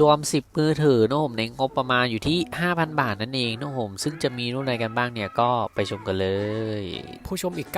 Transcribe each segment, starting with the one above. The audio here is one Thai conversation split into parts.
รวม 10 มือถือนะผมในงบประมาณอยู่ที่ 5,000 บาทนั่นเองนะผมซึ่งจะมีรุ่นอะไรกันบ้างเนี่ยก็ไปชมกันเลย ผู้ชมอีก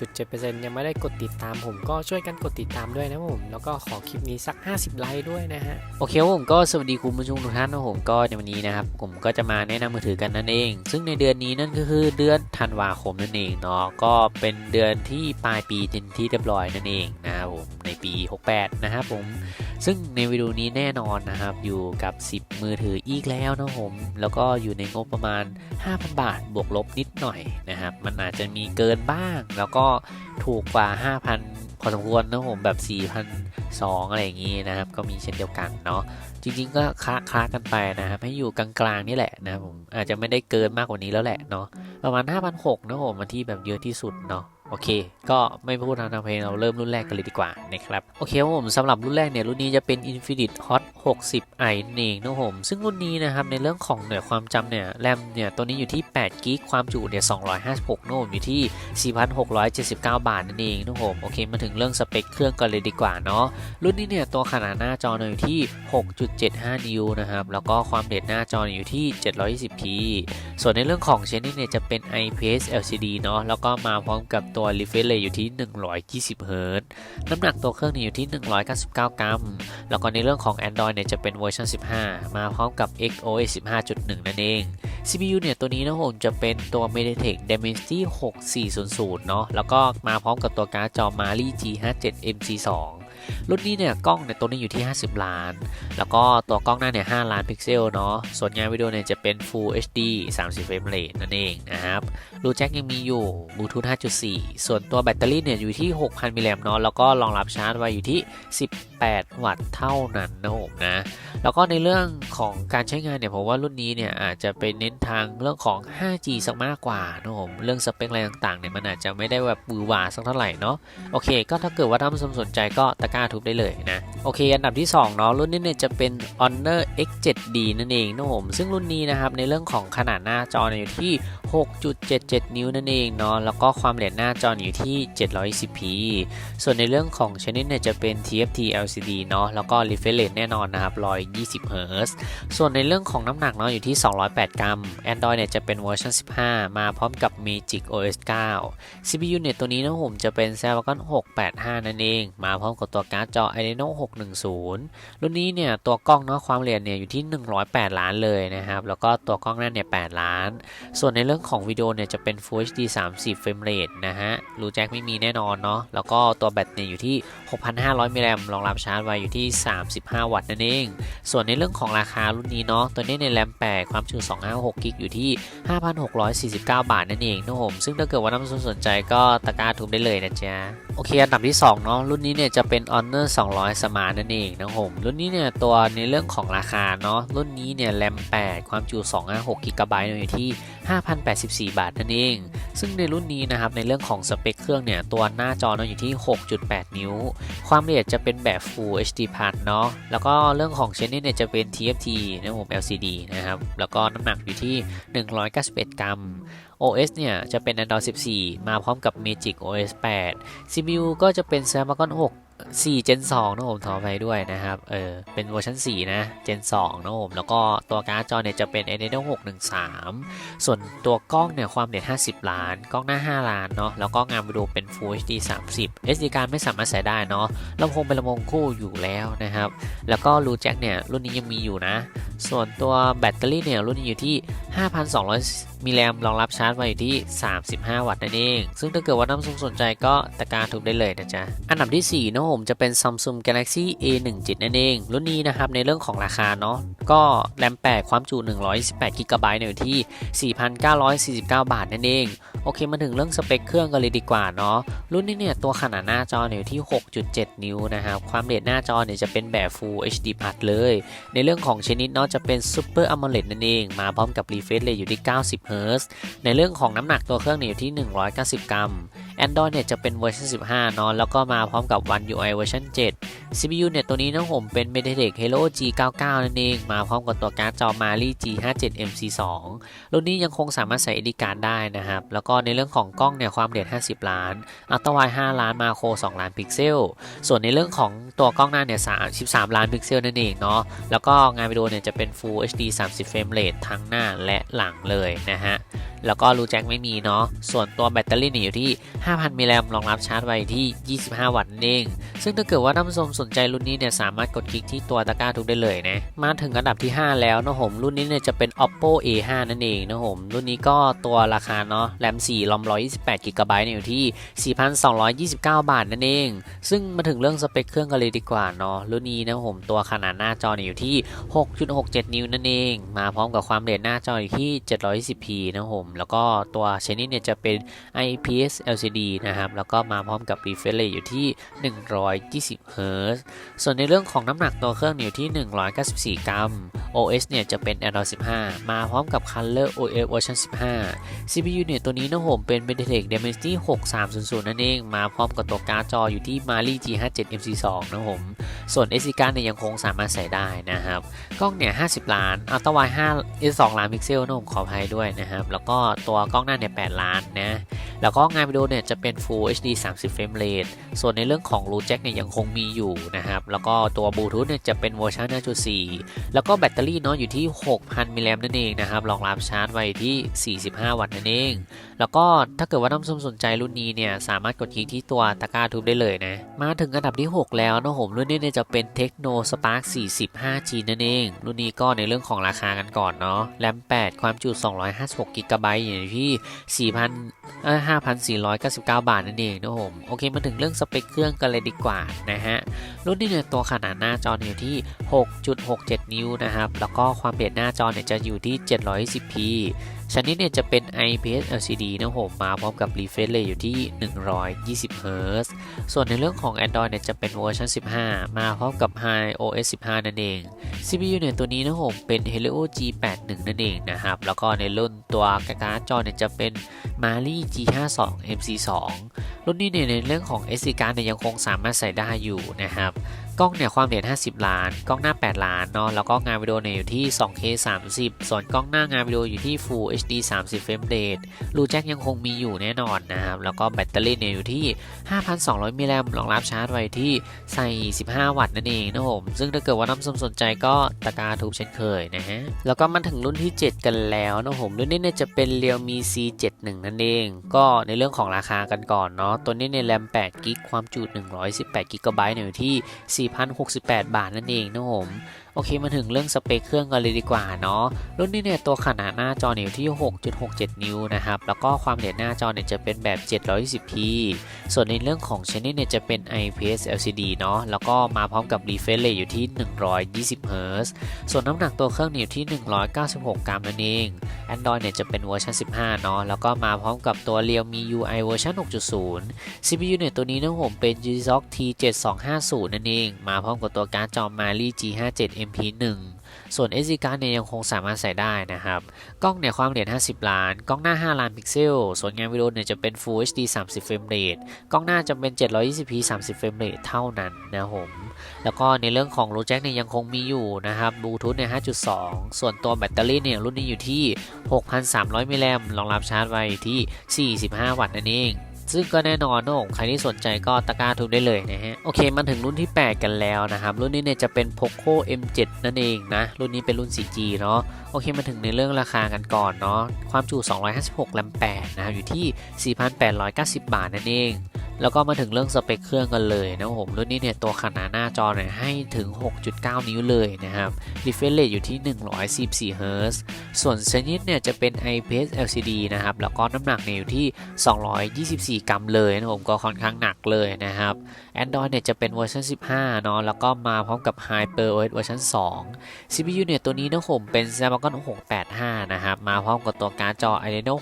97.7%ยังไม่ได้กดติดตามผมก็ช่วยกันกดติดตามด้วยนะผม แล้วก็ขอคลิปนี้สัก 50 ไลค์ด้วยนะฮะ โอเคครับผมก็สวัสดีคุณผู้ชมทุกท่านนะผมก็ในวันนี้นะครับ ผมก็จะมาแนะนำมือถือกันนั่นเอง ซึ่งในเดือนนี้นั่นก็คือเดือนธันวาคมนั่นเองเนาะก็เป็นเดือนที่ปลายปีเป็นที่เรียบร้อยนั่นเองนะครับผมในปี 68 นะครับผม ซึ่งในวิดีโอนี้แน่นอนนะครับ อยู่กับ 10 มือถืออีกแล้วนะผม แล้วก็อยู่ในงบประมาณ 5,000 บาทบวกลบนิดหน่อยนะครับ มันอาจจะมีเกินบ้าง แล้วก็ถูกกว่า 5,000 พอสมควรนะผมแบบ 4,200 อะไรอย่างนี้นะครับ ก็มีเช่นเดียวกันเนาะ จริงๆก็คละคลากันไปนะครับ ให้อยู่กลางๆนี่แหละนะผม อาจจะไม่ได้เกินมากกว่านี้แล้วแหละเนาะ ประมาณ 5,600นะผมมาที่แบบเยอะที่สุดเนาะ โอเค ก็ไม่พูดทางทางเพลงเราเริ่มรุ่นแรกกันเลยดีกว่านะครับ โอเคครับผมสำหรับรุ่นแรกเนี่ยรุ่นนี้จะเป็น Infinite Hot 60i นั่นเองนะครับผม ซึ่งรุ่นนี้นะครับในเรื่องของหน่วยความจำเนี่ยแรมเนี่ยตัวนี้อยู่ที่8กิกความจุเนี่ย256โนมอยู่ที่ 4,679 บาทนั่นเองนะครับผมโอเคมาถึงเรื่องสเปคเครื่องกันเลยดีกว่าเนาะรุ่นนี้เนี่ยตัวขนาดหน้าจอนี่ยอยู่ที่ 6.75 นิ้วนะครับแล้วก็ความเร็วหน้าจออยู่ที่ 720p ส่วนในเรื่องของเชนนิ่งเนี่ยจะเป็น IPS LCD เนาะแล้วก็มาพร้อมกับตัว refresh rate อยู่ที่ 120 Hz น้ำหนักตัวเครื่องนี้อยู่ที่ 199 กรัม แล้วก็ในเรื่องของ Android เนี่ยจะเป็นเวอร์ชัน15 มาพร้อมกับ XOS 15.1 นั่นเอง CPU เนี่ยตัวนี้นะผมจะเป็นตัว MediaTek Dimensity 6400 เนาะแล้วก็มาพร้อมกับตัวการ์ดจอ Mali G57 MC2 รุ่นนี้เนี่ยกล้องเนี่ยตัวนี้อยู่ที่ 50 ล้าน แล้วก็ตัวกล้องหน้าเนี่ย5ล้านพิกเซลเนาะ ส่วนงานวิดีโอเนี่ยจะเป็น Full HD 30 เฟรมเรทนั่นเองนะครับรูแจ็คยังมีอยู่บลูทูธ5.4 ส่วนตัวแบตเตอรี่เนี่ยอยู่ที่ 6,000 มิลลิแอมป์เนาะ แล้วก็รองรับชาร์จไว้อยู่ที่ 18 วัตต์เท่านั้นนะผมนะ แล้วก็ในเรื่องของการใช้งานเนี่ยผมว่ารุ่นนี้เนี่ยอาจจะไปเน้นทางเรื่องของ 5G สักมากกว่านะผม เรื่องสเปคอะไรต่างๆเนี่ยมันอาจจะไม่ได้แบบบือหวาสักเท่าไหร่เนาะ โอเค ก็ถ้าเกิดว่าท่านผู้ชมสนใจก็ตะกร้าทุบได้เลยนะ โอเค อันดับที่ 2 เนาะ รุ่นนี้เนี่ยจะเป็น Honor X7D นั่นเองนะผม ซึ่งรุ่นนี้นะครับ ในเรื่องของขนาดหน้าจอเนี่ยอยู่ที่ 6.77 นิ้วนั่นเองเนาะแล้วก็ความละเร็วหน้าจออยู่ที่ 720p ส่วนในเรื่องของชนิดเนี่ยจะเป็น TFT LCD เนาะแล้วก็ refresh rate แน่นอนนะครับ 120 Hz ส่วนในเรื่องของน้ำหนักเนาะอยู่ที่ 208 กรัม Android เนี่ยจะเป็นเวอร์ชัน15 มาพร้อมกับ Magic OS 9 CPU เนี่ยตัวนี้นะผมจะเป็น Snapdragon 685 นั่นเอง มาพร้อมกับตัวการ์ดจอ Adreno 610 รุ่นนี้เนี่ยตัวกล้องเนาะความละเอียดเนี่ยอยู่ที่ 108 ล้านเลยนะครับแล้วก็ตัวกล้องหน้าเนี่ย8ล้าน ส่วนในเรื่องของวิดีโอเนี่ยจะเป็น Full HD 30 เฟรมเรทนะฮะ รูแจ็คไม่มีแน่นอนเนาะ แล้วก็ตัวแบตเนี่ยอยู่ที่ 6,500 มิลลิแอมป์รองรับชาร์จไว้อยู่ที่ 35 วัตต์นั่นเอง ส่วนในเรื่องของราคารุ่นนี้เนาะ ตัวนี้ในแรม 8 ความจุ256กิกอยู่ที่ 5,649 บาทนั่นเองนะผมซึ่งถ้าเกิดว่านผู้ชมสนใจก็ตะกร้าทุบได้เลยนะจ๊ะ โอเค อันดับที่2เนาะ รุ่นนี้เนี่ยจะเป็น Honor 200 Smart นั่นเองนะผมรุ่นนี้เนี่ยตัวในเรื่องของราคาเนาะ รุ่นนี้เนี่ยแรม 8 ความจุ256กิกะไบต์อยู่ที่84 บาทนั่นเอง ซึ่งในรุ่นนี้นะครับในเรื่องของสเปคเครื่องเนี่ยตัวหน้าจอเนาะอยู่ที่ 6.8 นิ้ว ความละเอียดจะเป็นแบบ Full HD Plus เนาะแล้วก็เรื่องของเชนนี่เนี่ยจะเป็น TFT นะผม LCD นะครับแล้วก็น้ำหนักอยู่ที่ 191 กรัม OS เนี่ย จะเป็น Android 14 มาพร้อมกับ Magic OS 8 CPU ก็จะเป็น Snapdragon 6 4 Gen 2นะผมขอไปด้วยนะครับ เออ เป็นเวอร์ชัน4 นะ Gen 2นะผม แล้วก็ตัวการ์ดจอเนี่ยจะเป็น Adreno 613 ส่วนตัวกล้องเนี่ยความเร็ว50 ล้าน กล้องหน้า 5 ล้านเนาะ แล้วก็งานวิดีโอเป็น Full HD 30 SD card ไม่สามารถใส่ได้เนาะลำโพงเป็นลำโพงคู่อยู่แล้วนะครับ แล้วก็รูแจ็คเนี่ยรุ่นนี้ยังมีอยู่นะ ส่วนตัวแบตเตอรี่เนี่ยรุ่นนี้อยู่ที่ 5,200 มิลลิแอมป์รองรับชาร์จไว้อยู่ที่ 35 วัตต์นั่นเอง ซึ่งถ้าเกิดว่านผู้ชมสนใจก็ตะการทุบได้เลยนะจ๊ะ อันดับที่4นผมจะเป็น Samsung Galaxy A17 นั่นเอง รุ่นนี้นะครับในเรื่องของราคาเนาะก็แรม 8 ความจุ 128กิกะไบต์อยู่ที่ 4,949 บาทนั่นเอง โอเคมาถึงเรื่องสเปคเครื่องกันเลยดีกว่าเนาะรุ่นนี้เนี่ยตัวขนาดหน้าจอเนี่ยอยู่ที่ 6.7 นิ้วนะครับความเร็วหน้าจอเนี่ยจะเป็นแบบ Full HD Plus เลย ในเรื่องของชนิดเนาะจะเป็น Super AMOLED นั่นเอง มาพร้อมกับ refresh rate อยู่ที่ 90 Hz ในเรื่องของน้ำหนักตัวเครื่องเนี่ยอยู่ที่ 190 กรัม Android เนี่ยจะเป็นเวอร์ชัน15 เนาะแล้วก็มาพร้อมกับ One UI เวอร์ชัน7 CPU เนี่ยตัวนี้นะผมเป็น MediaTek Helio G99 นั่นเอง มาพร้อมกับตัวการ์ดจอ Mali G57 MC2 รุ่นนี้ยังคงสามารถใส่ SD card ได้นะครับ แล้วก็ในเรื่องของกล้องเนี่ยความเอียด50 ล้าน อัลตร้าไวด์5ล้านมาโคร 2 ล้านพิกเซล ส่วนในเรื่องของตัวกล้องหน้าเนี่ย33 ล้านพิกเซลนั่นเองเนาะแล้วก็งานวิดีโอเนี่ยจะเป็น Full HD 30 เฟรมเรททั้งหน้าและหลังเลยนะฮะแล้วก็รูแจ็คไม่มีเนาะส่วนตัวแบตเตอรี่เนี่ยอยู่ที่5,000 มิลลิแอมรองรับชาร์จไวที่ 25 วัตต์นั่นเอง ซึ่งถ้าเกิดว่าท่านผู้ชมสนใจรุ่นนี้เนี่ยสามารถกดคลิกที่ตัวตะกร้าทุกได้เลยนะ มาถึงอันดับที่ 5 แล้วนะผมรุ่นนี้เนี่ยจะเป็น oppo a5 นั่นเองนะผมรุ่นนี้ก็ตัวราคาเนาะแรม4รอม128 g b เนี่ยอยู่ที่ 4,229 บาทนั่นเอง ซึ่งมาถึงเรื่องสเปคเครื่องกันเลยดีกว่าเนาะรุ่นนี้นะผมตัวขนาดหน้าจอเนี่ยอยู่ที่ 6.67 นิ้วนั่นเอง มาพร้อมกับความเร็วหน้าจออยู่ที่ 720p นะผมแล้วก็ตัวชนิดเนี่ยจะเป็น IPS LCD นะครับ แล้วก็มาพร้อมกับ refresh rate อยู่ที่ 120 Hz ส่วนในเรื่องของน้ำหนักตัวเครื่องอยู่ที่ 194 กรัม OS เนี่ยจะเป็น Android 15 มาพร้อมกับ Color OS เวอร์ชัน15 CPU เนี่ยตัวนี้นะผมเป็น MediaTek Dimensity 6300 นั่นเอง มาพร้อมกับตัวการ์ดจออยู่ที่ Mali G57 MC2 นะผม ส่วน SD card เนี่ยยังคงสามารถใส่ได้นะครับ กล้องเนี่ย 50 ล้าน อัลตร้าไวด์5 2ล้านพิกเซลนะผมขออภัยด้วยนะครับ แล้วก็ตัวกล้องหน้าเนี่ย 8 ล้านนะ แล้วก็งานวิดีโอเนี่ยจะเป็น Full HD 30เฟรมเรทส่วนในเรื่องของรูแจ็คเนี่ยยังคงมีอยู่นะครับ แล้วก็ตัวบลูทูธเนี่ยจะเป็นเวอร์ชัน5.4 แล้วก็แบตเตอรี่เนาะอยู่ที่ 6,000 มิลลิแอมป์นั่นเองนะครับ รองรับชาร์จไว้ที่ 45 วัตต์นั่นเอง แล้วก็ถ้าเกิดว่าท่านผู้ชมสนใจรุ่นนี้เนี่ยสามารถกดคลิกที่ตัวตะกร้าทูบได้เลยนะ มาถึงอันดับที่ 6 แล้วนะผมรุ่นนี้เนี่ยจะเป็น Tecno Spark 40 5G นั่นเอง รุ่นนี้ก็ในเรื่องของราคากันก่อนเนาะ แรม 8 ความจุ 256กิกะไบต์อยู่ที่ 4,000เอ่อ5,499 บาทนั่นเองนะผมโอเคมาถึงเรื่องสเปคเครื่องกันเลยดีกว่านะฮะรุ่นนี้เนี่ยตัวขนาดหน้าจออยู่ที่ 6.67 นิ้วนะครับแล้วก็ความเร็วหน้าจอเนี่ยจะอยู่ที่ 710p ชนิดเนี่ยจะเป็น IPS LCD นะผมมาพร้อมกับ refresh rate อยู่ที่ 120 Hz ส่วนในเรื่องของ Android เนี่ยจะเป็นเวอร์ชัน15 มาพร้อมกับ High OS 15 นั่นเอง CPU เนี่ยตัวนี้นะผมเป็น Helio G81 นั่นเองนะครับ แล้วก็ในรุ่นตัวการ์ดจอเนี่ยจะเป็น Mali G52 MC2 รุ่นนี้เนี่ยในเรื่องของ SD card เนี่ยยังคงสามารถใส่ได้อยู่นะครับ กล้องเนี่ยความละเอียด50 ล้าน กล้องหน้า 8 ล้านเนาะแล้วก็งานวิดีโอเนี่ยอยู่ที่ 2K 30 ส่วนกล้องหน้างานวิดีโออยู่ที่ Full HD 30 เฟรมเรทรูแจ็คยังคงมีอยู่แน่นอนนะครับแล้วก็แบตเตอรี่เนี่ยอยู่ที่ 5,200 มิลลิแอมป์รองรับชาร์จไว้ที่ใส่15 วัตต์นั่นเองนะผมซึ่งถ้าเกิดว่าน้ำสมสนใจก็ตะกาทูบเช่นเคยนะฮะแล้วก็มาถึงรุ่นที่ 7 กันแล้วนะผมรุ่นนี้เนี่ยจะเป็น Realme C71 นั่นเอง ก็ในเรื่องของราคากันก่อนเนาะตัวนี้ในแรม8กิกความจุ118กิกะไบต์เนี่ยอยู่ที่4,068 บาทนั่นเองนะผมโอเคมาถึงเรื่องสเปคเครื่องกันเลยดีกว่าเนาะรุ่นนี้เนี่ยตัวขนาดหน้าจอเนี่ยอยู่ที่ 6.67 นิ้วนะครับ แล้วก็ความละเอียดหน้าจอเนี่ยจะเป็นแบบ 720p ส่วนในเรื่องของชนิดเนี่ยจะเป็น IPS LCD เนาะแล้วก็มาพร้อมกับ refresh rate อยู่ที่ 120 Hz ส่วนน้ำหนักตัวเครื่องเนี่ยอยู่ที่ 196 กรัมนั่นเอง Android เนี่ยจะเป็นเวอร์ชัน15 เนาะแล้วก็มาพร้อมกับตัว Realme UI เวอร์ชัน6.0 CPU เนี่ยตัวนี้นะผมเป็น G-Shock T7250 นั่นเอง มาพร้อมกับตัวการ์ดจอ Mali G57 MP1 ส่วน SD card เนี่ยยังคงสามารถใส่ได้นะครับ กล้องเนี่ยความละเอียด 50 ล้าน กล้องหน้า 5 ล้านพิกเซล ส่วนงานวิดีโอเนี่ยจะเป็น Full HD 30 เฟรมเรท กล้องหน้าจะเป็น 720p 30 เฟรมเรทเท่านั้นนะผมแล้วก็ในเรื่องของรูแจ็คเนี่ยยังคงมีอยู่นะครับบลูทูธเนี่ย 5.2 ส่วนตัวแบตเตอรี่เนี่ยรุ่นนี้อยู่ที่ 6,300 มิลลิแอมป์รองรับชาร์จไว้ที่ 45 วัตต์นั่นเอง ซึ่งก็แน่นอนนะผมใครที่สนใจก็ตะกร้าทุกได้เลยนะฮะ โอเคมันถึงรุ่นที่ 8 กันแล้วนะครับ รุ่นนี้เนี่ยจะเป็น Poco M7 นั่นเองนะ รุ่นนี้เป็นรุ่น 4G เนาะโอเคมาถึงในเรื่องราคากันก่อนเนาะความจุ 256แรม8นะครับอยู่ที่ 4,890 บาทนั่นเอง แล้วก็มาถึงเรื่องสเปคเครื่องกันเลยนะผมรุ่นนี้เนี่ยตัวขนาดหน้าจอเนี่ยให้ถึง 6.9 นิ้วเลยนะครับ refresh rate อยู่ที่ 144 Hz ส่วนชนิดเนี่ยจะเป็น IPS LCD นะครับ แล้วก็น้ำหนักเนี่ยอยู่ที่ 224 กรัมเลยนะผมก็ค่อนข้างหนักเลยนะครับ Android เนี่ยจะเป็นเวอร์ชัน15 เนาะแล้วก็มาพร้อมกับ HyperOS เวอร์ชัน2 CPU เนี่ยตัวนี้นะผมเป็น Snapdragon 685 นะครับ มาพร้อมกับตัวการ์ดจอ Adreno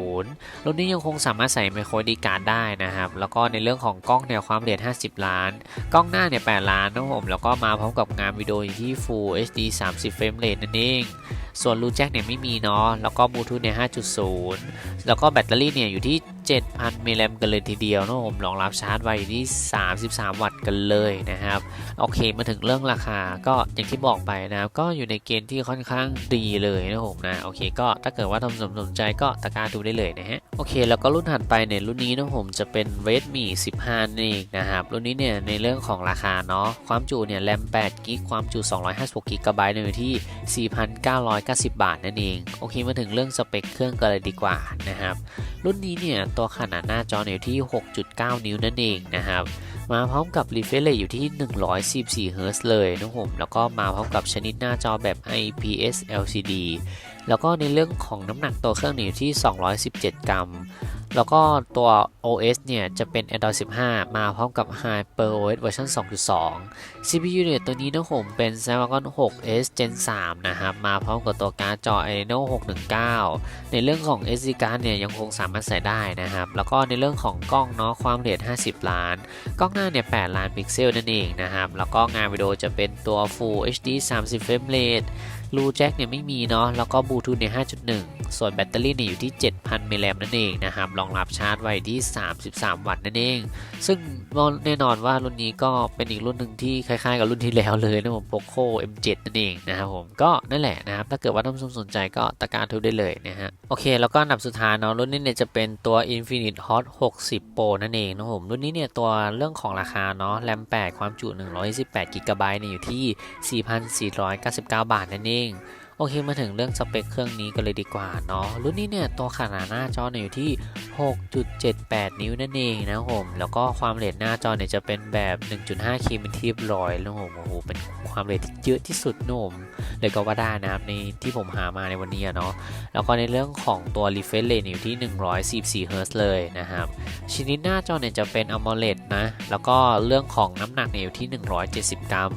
610 รุ่นนี้ยังคงสามารถใส่ micro SD card ได้นะครับแล้วก็ในเรื่องของกล้องเนี่ยความละเอียด 50 ล้าน กล้องหน้าเนี่ย8ล้านนะผมแล้วก็มาพร้อมกับงานวิดีโออยู่ที่ Full HD 30 เฟรมเรทนั่นเองส่วนรูแจ็คเนี่ยไม่มีเนาะแล้วก็บลูทูธเนี่ย5.0 แล้วก็แบตเตอรี่เนี่ยอยู่ที่7,000 มิลลิแอมป์กันเลยทีเดียวนะผมรองรับชาร์จไวอยู่ที่ 33 วัตต์กันเลยนะครับ โอเคมาถึงเรื่องราคาก็อย่างที่บอกไปนะครับ ก็อยู่ในเกณฑ์ที่ค่อนข้างดีเลยนะผมนะ โอเค ก็ถ้าเกิดว่าทำสนใจก็ตะกร้าดูได้เลยนะฮะ โอเค แล้วก็รุ่นถัดไปเนี่ยรุ่นนี้นะผมจะเป็น Redmi 15นี่นเองนะครับ รุ่นนี้เนี่ยในเรื่องของราคาเนาะ ความจุเนี่ยแรม8กิก ความจุ 256กิกะไบต์อยู่ที่ 4,990 บาทนั่นเอง โอเค มาถึงเรื่องสเปคเครื่องกันเลยดีกว่านะครับ รุ่นนี้เนี่ยตัวขนาดหน้าจออยู่ที่ 6.9 นิ้วนั่นเองนะครับ มาพร้อมกับ refresh rate อยู่ที่ 144 Hz เลยนะผมแล้วก็มาพร้อมกับชนิดหน้าจอแบบ IPS LCD แล้วก็ในเรื่องของน้ำหนักตัวเครื่องอยู่ที่ 217 กรัม แล้วก็ตัว OS เนี่ย จะเป็น Android 15 มาพร้อมกับ HyperOS เวอร์ชัน2.2 CPU เนี่ย ตัวนี้นะผมเป็น Snapdragon 6S Gen 3 นะครับ มาพร้อมกับตัวการ์ดจอ Adreno 619 ในเรื่องของ SD card เนี่ย ยังคงสามารถใส่ได้นะครับ แล้วก็ในเรื่องของกล้องเนาะความละเอียด 50 ล้าน กล้องหน้าเนี่ย 8 ล้านพิกเซลนั่นเองนะครับ แล้วก็งานวิดีโอจะเป็นตัว Full HD 30 frame rate รู แจ็คเนี่ยไม่มีเนาะแล้วก็บลูทูธเนี่ย5.1 ส่วนแบตเตอรี่เนี่ยอยู่ที่ 7,000มิลลิแอมนั่นเองนะครับรองรับชาร์จไว้ที่ 33 วัตต์นั่นเอง ซึ่งแน่นอนว่ารุ่นนี้ก็เป็นอีกรุ่นหนึ่งที่คล้ายๆ กับรุ่นที่แล้วเลยนะผม Poco M7 นั่นเองนะครับผมก็นั่นแหละนะครับถ้าเกิดว่าท่านผู้ชมสนใจก็ตะการทุบได้เลยนะฮะโอเค แล้วก็อันดับสุดท้ายเนาะรุ่นนี้เนี่ยจะเป็นตัว Infinite Hot 60 Pro นั่นเองนะผมรุ่นนี้เนี่ยตัวเรื่องของราคาเนาะแรม8ความจุ128กิกะไบต์เนี่ยอยู่ที่ 4,499 บาทนั่นเองโอเคมาถึงเรื่องสเปคเครื่องนี้กันเลยดีกว่าเนาะรุ่นนี้เนี่ยตัวขนาดหน้าจอเนี่ยอยู่ที่ 6.78 นิ้วนั่นเองนะผมแล้วก็ความเรทหน้าจอเนี่ยจะเป็นแบบ 1.5K เป็นที่เรียบร้อยแล้วผมโอ้โหเป็นความเรทที่เยอะที่สุดนะผมเลยก็ว่าได้นะครับในที่ผมหามาในวันนี้เนาะแล้วก็ในเรื่องของตัว refresh rate เนี่ยอยู่ที่ 144 Hz เลยนะครับชนิดหน้าจอเนี่ยจะเป็น AMOLED นะแล้วก็เรื่องของน้ำหนักเนี่ยอยู่ที่ 170 กรัม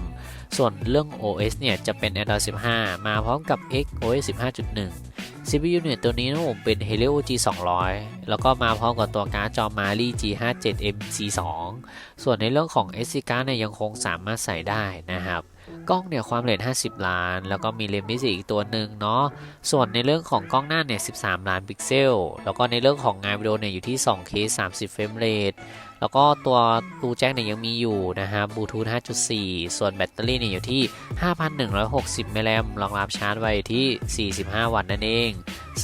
ส่วนเรื่อง OS เนี่ย จะเป็น Android 15 มาพร้อมกับ XOS 15.1 CPU เนี่ย ตัวนี้นะผมเป็น Helio G 200แล้วก็มาพร้อมกับตัวการ์ดจอ Mali G57 MC2 ส่วนในเรื่องของ SD card เนี่ย ยังคงสามารถใส่ได้นะครับ กล้องเนี่ย ความเรท50 ล้าน แล้วก็มีเลนส์พิเศษอีกตัวหนึ่งเนาะ ส่วนในเรื่องของกล้องหน้าเนี่ย 13 ล้านพิกเซล แล้วก็ในเรื่องของงานวิดีโอเนี่ย อยู่ที่ 2K 30เฟรมเรท แล้วก็ตัวรูแจ็คเนี่ยยังมีอยู่นะฮะบลูทูธ 5.4 ส่วนแบตเตอรี่เนี่ยอยู่ที่ 5,160มิลลิแอมป์รองรับชาร์จไว้ที่ 45 วัตต์นั่นเอง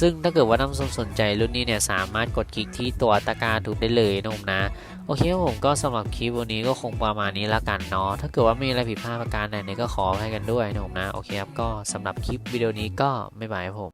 ซึ่งถ้าเกิดว่านผู้มสนใจรุ่นนี้เนี่ยสามารถกดคลิกที่ตัวตะกร้าทุบได้เลยนะผมนะโอเคครับผมก็สำหรับคลิปวันนี้ก็คงประมาณนี้แล้วกันเนาะถ้าเกิดว่ามีอะไรผิดพลาดประการใดเนี่ยก็ขอให้กันด้วยนะผมนะโอเคครับก็สำหรับคลิปวิดีโอนี้ก็ไม่บายครับผม